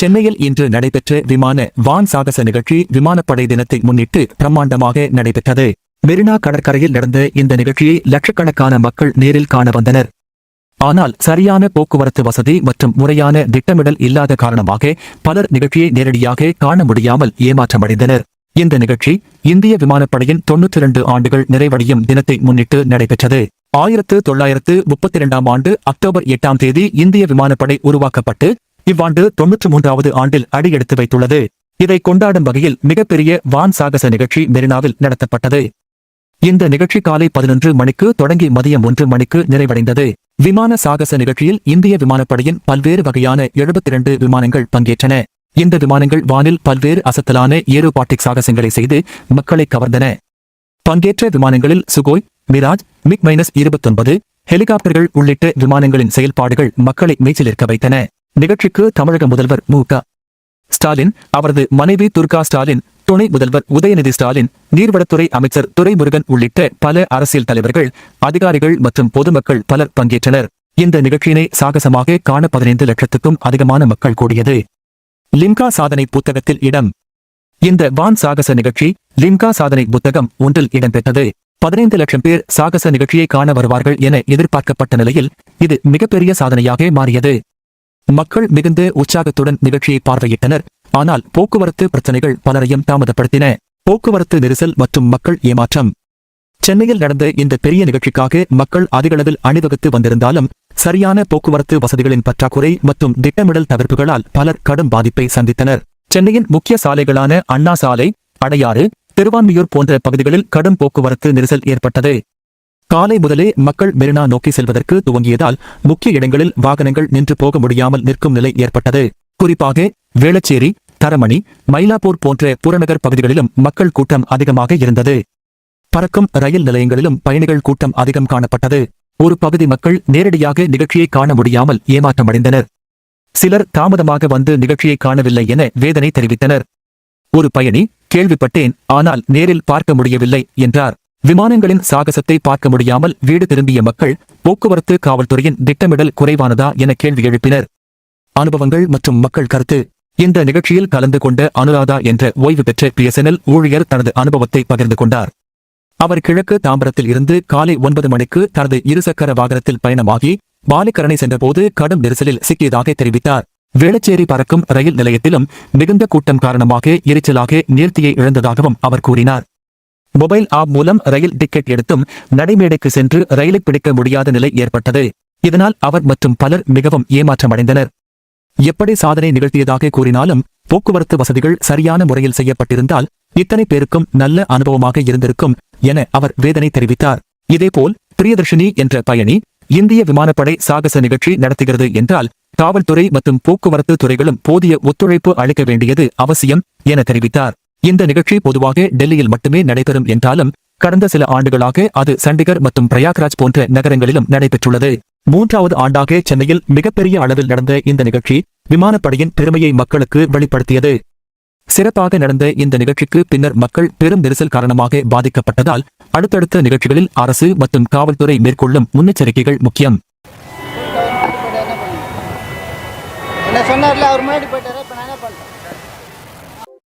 சென்னையில் இன்று நடைபெற்ற விமான வான் சாகச நிகழ்ச்சி விமானப்படை தினத்தை முன்னிட்டு பிரம்மாண்டமாக நடைபெற்றது. மெரினா கடற்கரையில் நடந்த இந்த நிகழ்ச்சியை லட்சக்கணக்கான மக்கள் நேரில் காண வந்தனர். ஆனால் சரியான போக்குவரத்து வசதி மற்றும் முறையான திட்டமிடல் இல்லாத காரணமாக பலர் நிகழ்ச்சியை நேரடியாக காண முடியாமல் ஏமாற்றமடைந்தனர். இந்த நிகழ்ச்சி இந்திய விமானப்படையின் தொன்னூற்றி இரண்டு ஆண்டுகள் நிறைவடையும் தினத்தை முன்னிட்டு நடைபெற்றது. ஆயிரத்து தொள்ளாயிரத்து முப்பத்தி இரண்டாம் ஆண்டு அக்டோபர் எட்டாம் தேதி இந்திய விமானப்படை உருவாக்கப்பட்டு இவ்வாண்டு தொன்னூற்று மூன்றாவது ஆண்டில் அடியெடுத்து வைத்துள்ளது. இதை கொண்டாடும் வகையில் மிகப்பெரிய வான் சாகச நிகழ்ச்சி மெரினாவில் நடத்தப்பட்டது. இந்த நிகழ்ச்சி காலை பதினொன்று மணிக்கு தொடங்கி மதியம் ஒன்று மணிக்கு நிறைவடைந்தது. விமான சாகச நிகழ்ச்சியில் இந்திய விமானப்படையின் பல்வேறு வகையான எழுபத்தி இரண்டு விமானங்கள் பங்கேற்றன. இந்த விமானங்கள் வானில் பல்வேறு அசத்தலான ஏரோபாட்டிக் சாகசங்களை செய்து மக்களை கவர்ந்தன. பங்கேற்ற விமானங்களில் சுகோய் மிராஜ் மிக் மைனஸ் இருபத்தொன்பது ஹெலிகாப்டர்கள் உள்ளிட்ட விமானங்களின் செயல்பாடுகள் மக்களை மேய்ச்சலிருக்க வைத்தன. நிகழ்ச்சிக்கு தமிழக முதல்வர் மு ஸ்டாலின் அவரது மனைவி துர்கா ஸ்டாலின் துணை முதல்வர் உதயநிதி ஸ்டாலின் நீர்வளத்துறை அமைச்சர் துரைமுருகன் உள்ளிட்ட பல அரசியல் தலைவர்கள் அதிகாரிகள் மற்றும் பொதுமக்கள் பலர் பங்கேற்றனர். இந்த நிகழ்ச்சியினை சாகசமாக காண பதினைந்து லட்சத்துக்கும் அதிகமான மக்கள் கூடியது. லிம்கா சாதனை புத்தகத்தில் இடம். இந்த வான் சாகச நிகழ்ச்சி லிம்கா சாதனை புத்தகம் ஒன்றில் இடம்பெற்றது. பதினைந்து லட்சம் பேர் சாகச நிகழ்ச்சியை காண வருவார்கள் என எதிர்பார்க்கப்பட்ட நிலையில் இது மிகப்பெரிய சாதனையாக மாறியது. மக்கள் மிகுந்த உற்சாகத்துடன் நிகழ்ச்சியை பார்வையிட்டனர். ஆனால் போக்குவரத்து பிரச்சனைகள் பலரையும் தாமதப்படுத்தின. போக்குவரத்து நெரிசல் மற்றும் மக்கள் ஏமாற்றம். சென்னையில் நடந்த இந்த பெரிய நிகழ்ச்சிக்காக மக்கள் அதிகளவில் அணிவகுத்து வந்திருந்தாலும் சரியான போக்குவரத்து வசதிகளின் பற்றாக்குறை மற்றும் திட்டமிடல் தவிர்ப்புகளால் பலர் கடும் பாதிப்பை சந்தித்தனர். சென்னையின் முக்கிய சாலைகளான அண்ணா சாலை அடையாறு திருவான்மியூர் போன்ற பகுதிகளில் கடும் போக்குவரத்து நெரிசல் ஏற்பட்டது. காலை முதலே மக்கள் மெரினா நோக்கி செல்வதற்கு துவங்கியதால் முக்கிய இடங்களில் வாகனங்கள் நின்று போக முடியாமல் நிற்கும் நிலை ஏற்பட்டது. குறிப்பாக வேளச்சேரி தரமணி மயிலாப்பூர் போன்ற புறநகர் பகுதிகளிலும் மக்கள் கூட்டம் அதிகமாக இருந்தது. பறக்கும் ரயில் நிலையங்களிலும் பயணிகள் கூட்டம் அதிகம் காணப்பட்டது. ஒரு பகுதி மக்கள் நேரடியாக நிகழ்ச்சியை காண முடியாமல் ஏமாற்றமடைந்தனர். சிலர் தாமதமாக வந்து நிகழ்ச்சியை காணவில்லை என வேதனை தெரிவித்தனர். ஒரு பயணி கேள்விப்பட்டேன் ஆனால் நேரில் பார்க்க முடியவில்லை என்றார். விமானங்களின் சாகசத்தை பார்க்க முடியாமல் வீடு திரும்பிய மக்கள் போக்குவரத்து காவல்துறையின் திட்டமிடல் குறைவானதா? என கேள்வி எழுப்பினர். அனுபவங்கள் மற்றும் மக்கள் கருத்து இந்த நிகழ்ச்சியில் கலந்து கொண்ட அனுராதா என்ற ஓய்வு பெற்ற பிஎஸ்என்எல் ஊழியர் தனது அனுபவத்தை பகிர்ந்து கொண்டார். அவர் கிழக்கு தாம்பரத்தில் இருந்து காலை ஒன்பது மணிக்கு தனது இருசக்கர வாகனத்தில் பயணமாகி பாலிக்கரணை சென்றபோது கடும் நெரிசலில் சிக்கியதாக தெரிவித்தார். வேளச்சேரி பறக்கும் ரயில் நிலையத்திலும் மிகுந்த கூட்டம் காரணமாக எரிச்சலாக நேர்த்தியை இழந்ததாகவும் அவர் கூறினார். மொபைல் ஆப் மூலம் ரயில் டிக்கெட் எடுத்தும் நடைமேடைக்கு சென்று ரயிலை பிடிக்க முடியாத நிலை ஏற்பட்டது. இதனால் அவர் மற்றும் பலர் மிகவும் ஏமாற்றமடைந்தனர். எப்படி சாதனை நிகழ்த்தியதாக கூறினாலும் போக்குவரத்து வசதிகள் சரியான முறையில் செய்யப்பட்டிருந்தால் இத்தனை பேருக்கும் நல்ல அனுபவமாக இருந்திருக்கும் என அவர் வேதனை தெரிவித்தார். இதேபோல் பிரியதர்ஷினி என்ற பயணி இந்திய விமானப்படை சாகச நிகழ்ச்சி நடத்துகிறது என்றால் காவல்துறை மற்றும் போக்குவரத்து துறைகளும் போதிய ஒத்துழைப்பு அளிக்க வேண்டியது அவசியம் என தெரிவித்தார். இந்த நிகழ்ச்சி பொதுவாக டெல்லியில் மட்டுமே நடைபெறும் என்றாலும் கடந்த சில ஆண்டுகளாக அது சண்டிகர் மற்றும் பிரயாக்ராஜ் போன்ற நகரங்களிலும் நடைபெற்றுள்ளது. மூன்றாவது ஆண்டாக சென்னையில் மிகப்பெரிய அளவில் நடந்த இந்த நிகழ்ச்சி விமானப்படையின் பெருமையை மக்களுக்கு வெளிப்படுத்தியது. சிறப்பாக நடந்த இந்த நிகழ்ச்சிக்கு பின்னர் மக்கள் பெரும் நெரிசல் காரணமாக பாதிக்கப்பட்டதால் அடுத்தடுத்த நிகழ்ச்சிகளில் அரசு மற்றும் காவல்துறை மேற்கொள்ளும் முன்னெச்சரிக்கைகள் முக்கியம். என்ன சொன்னார்ல அவர் முன்னாடி போயிட்டாரா?